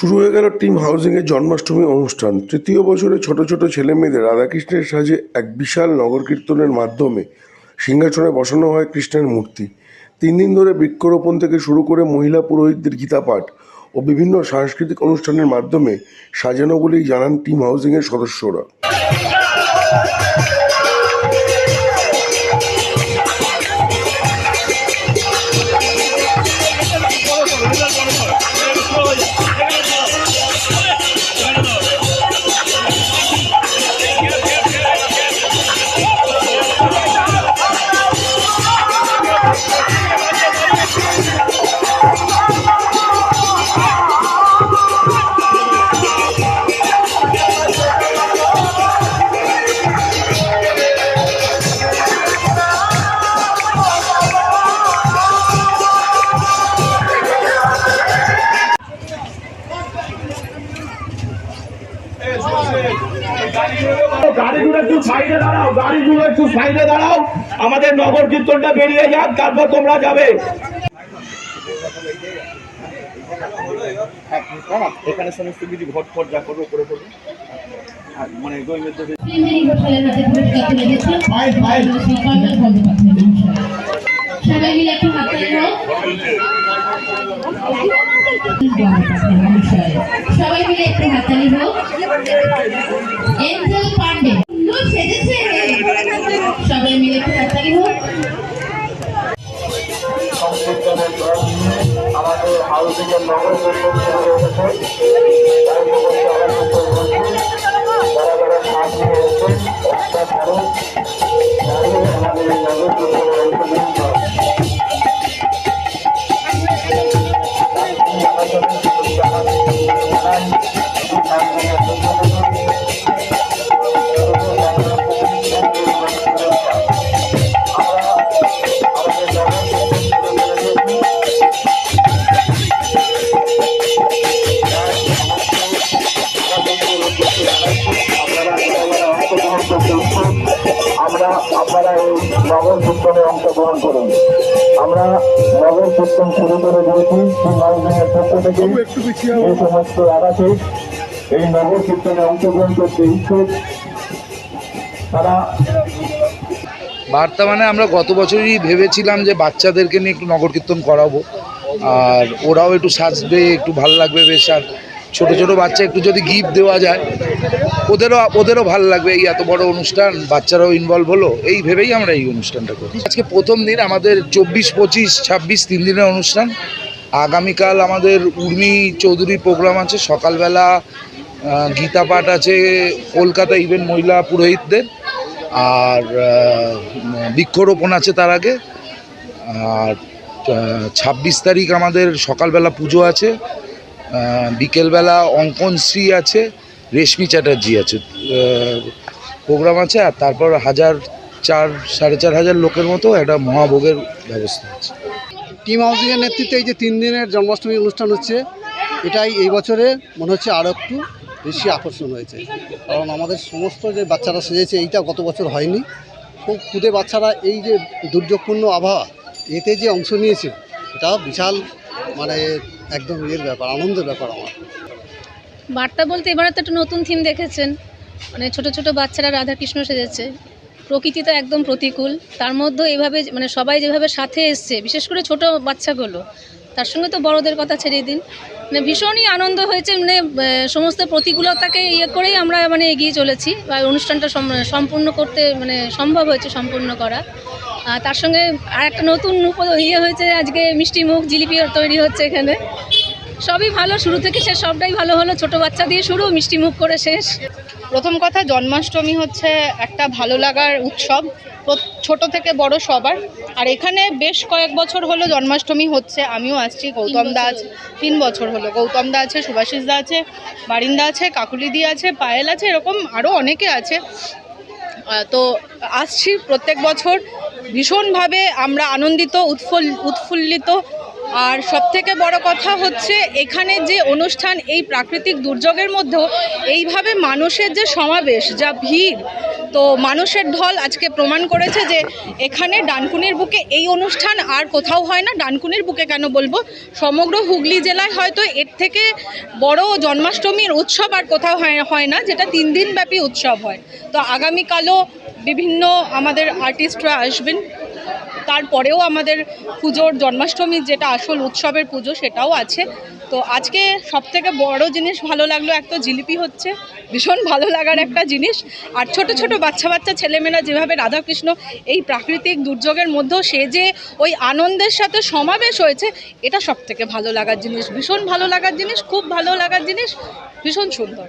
শুরু হয়ে গেল টিম হাউজিংয়ের জন্মাষ্টমী অনুষ্ঠান। তৃতীয় বছরে ছোট ছোট ছেলে মেয়েদের রাধাকৃষ্ণের সাজে এক বিশাল নগর কীর্তনের মাধ্যমে সিংহাসনে বসানো হয় কৃষ্ণের মূর্তি। তিন দিন ধরে বৃক্ষরোপণ থেকে শুরু করে মহিলা পুরোহিতদের গীতাপাঠ ও বিভিন্ন সাংস্কৃতিক অনুষ্ঠানের মাধ্যমে সাজানো বলেই জানান টিম হাউজিংয়ের সদস্যরা। সাইডে দাঁড়াও গাড়িগুলো একটু সাইডে দাঁড়াও। আমাদের নগর কীর্তনটা বেরিয়ে যাক তারপর তোমরা যাবে। এখানে সমস্ত কিছু ঘট ফট যা করব করে করব। মানে। সবাই মিলে একটু হাত হোক সবাই মিলে একটু হাততালি হোক এঞ্জেল পান্ডে সুন্দর সেজেছে সবাই মিলে একটু হাততালি হোক। সংকীর্তনের দল নিয়ে নগর যারা যারা আপনারা এই নগর কীর্তনে অংশগ্রহণ করুন। আমরা নগর কীর্তন শুরু করে দিয়েছি সিংহাসনের পক্ষ থেকে। এই সমস্ত আগাছে এই নগর কীর্তনে অংশগ্রহণ করতে ইচ্ছুক তারা বার্তা মানে আমরা গত বছরই ভেবেছিলাম যে বাচ্চাদেরকে নিয়ে একটু নগর কীর্তন করাবো আর ওরাও একটু সাজবে একটু ভালো লাগবে বেশ আর ছোটো ছোটো বাচ্চা একটু যদি গিফট দেওয়া যায়, ওদেরও ওদেরও ভালো লাগবে এই এত বড় অনুষ্ঠান, বাচ্চারাও ইনভলভ হলো, এই ভেবেই আমরা এই অনুষ্ঠানটা করি। আজকে প্রথম দিন আমাদের চব্বিশ, পঁচিশ, ছাব্বিশ তিন দিনের অনুষ্ঠান। আগামীকাল আমাদের উর্মি চৌধুরী প্রোগ্রাম আছে, সকালবেলা গীতা পাঠ আছে, কলকাতা ইভেন মহিলা পুরোহিতদের। আর বৃক্ষরোপণ আছে তার আগে। আর ছাব্বিশ তারিখ আমাদের সকালবেলা পুজো আছে। বিকেলবেলা অঙ্কনশ্রী আছে, রেশমি চ্যাটার্জি আছে। প্রোগ্রাম আছে আর তারপর হাজার চার, সাড়ে চার হাজার লোকের মতো একটা মহাভোগের ব্যবস্থা আছে। টিম হাউসিংয়ের নেতৃত্বে এই যে তিন দিনের জন্মাষ্টমী অনুষ্ঠান হচ্ছে, এটাই এই বছরে মনে হচ্ছে আরও একটু বেশি আকর্ষণ হয়েছে। কারণ আমাদের সমস্ত যে বাচ্চারা সেজেছে, এইটা গত বছর হয়নি। খুব খুদে বাচ্চারা এই যে দুর্যোগপূর্ণ আবহাওয়া, এতে যে অংশ নিয়েছে এটা বিশাল মানে একদম ইয়ের ব্যাপার, আনন্দের ব্যাপার আমার। বার্তা বলতে এবারে তো একটা নতুন থিম দেখেছেন। মানে ছোট ছোট বাচ্চারা রাধাকৃষ্ণ সেজেছে। প্রকৃতি তো একদম প্রতিকূল। তার মধ্যে এভাবে মানে সবাই যেভাবে সাথে এসছে, বিশেষ করে ছোট বাচ্চাগুলো, তার সঙ্গে তো বড়দের কথা ছেড়ে দিন। মানে ভীষণই আনন্দ হয়েছে মানে সমস্ত প্রতিকূলতাকে ইয়ে করেই আমরা মানে এগিয়ে চলেছি, বা অনুষ্ঠানটা সম্পূর্ণ করতে মানে সম্ভব হয়েছে সম্পূর্ণ করা। তার সঙ্গে আর একটা নতুন উপ- ইয়ে হয়েছে আজকে মিষ্টি মুখ জিলিপি তৈরি হচ্ছে এখানে। সবই ভালো শুরু থেকে শেষ সবটাই ভালো হলো। ছোট বাচ্চা দিয়ে শুরু মিষ্টি মুখ করে শেষ। প্রথম কথা জন্মাষ্টমী হচ্ছে একটা ভালো লাগার উৎসব ছোট থেকে বড় সবার। আর এখানে বেশ কয়েক বছর হলো জন্মাষ্টমী হচ্ছে আমিও আসছি গৌতম দা আছে তিন বছর হলো। গৌতম দা আছে সুভাষিস দা আছে বারিন্দা আছে কাকুলি দি আছে পায়েল আছে এরকম আরও অনেকে আছে। তো আসছি প্রত্যেক বছর। ভীষণভাবে আমরা আনন্দিত, উৎফুল, উৎফুল্লিত। আর সবথেকে বড় কথা হচ্ছে, এখানে যে অনুষ্ঠান এই প্রাকৃতিক দুর্যোগের মধ্যেও এইভাবে মানুষের যে সমাবেশ, যা ভিড় তো মানুষের ঢল আজকে প্রমাণ করেছে যে এখানে ডানকুনির বুকে এই অনুষ্ঠান আর কোথাও হয় না। ডানকুনির বুকে কেন বলব? সমগ্র হুগলি জেলায় হয়তো এর থেকে বড় জন্মাষ্টমীর উৎসব আর কোথাও হয় না, যেটা তিন দিন ব্যাপী উৎসব হয়। তো আগামীকালও বিভিন্ন আমাদের আর্টিস্টরা আসবেন। তারপরেও আমাদের পুজোর জন্মাষ্টমীর যেটা আসল উৎসবের পুজো সেটাও আছে। তো আজকে সব থেকে বড় জিনিস ভালো লাগল, এক তো জিলিপি হচ্ছে, ভীষণ ভালো লাগার একটা জিনিস। আর ছোট ছোট বাচ্চা বাচ্চা ছেলেমেয়েরা যেভাবে রাধাকৃষ্ণ এই প্রাকৃতিক দুর্যোগের মধ্যেও সে যে ওই আনন্দের সাথে সমাবেশ হয়েছে, এটা সব থেকে ভালো লাগার জিনিস। ভীষণ ভালো লাগার জিনিস, খুব ভালো লাগার জিনিস, ভীষণ সুন্দর।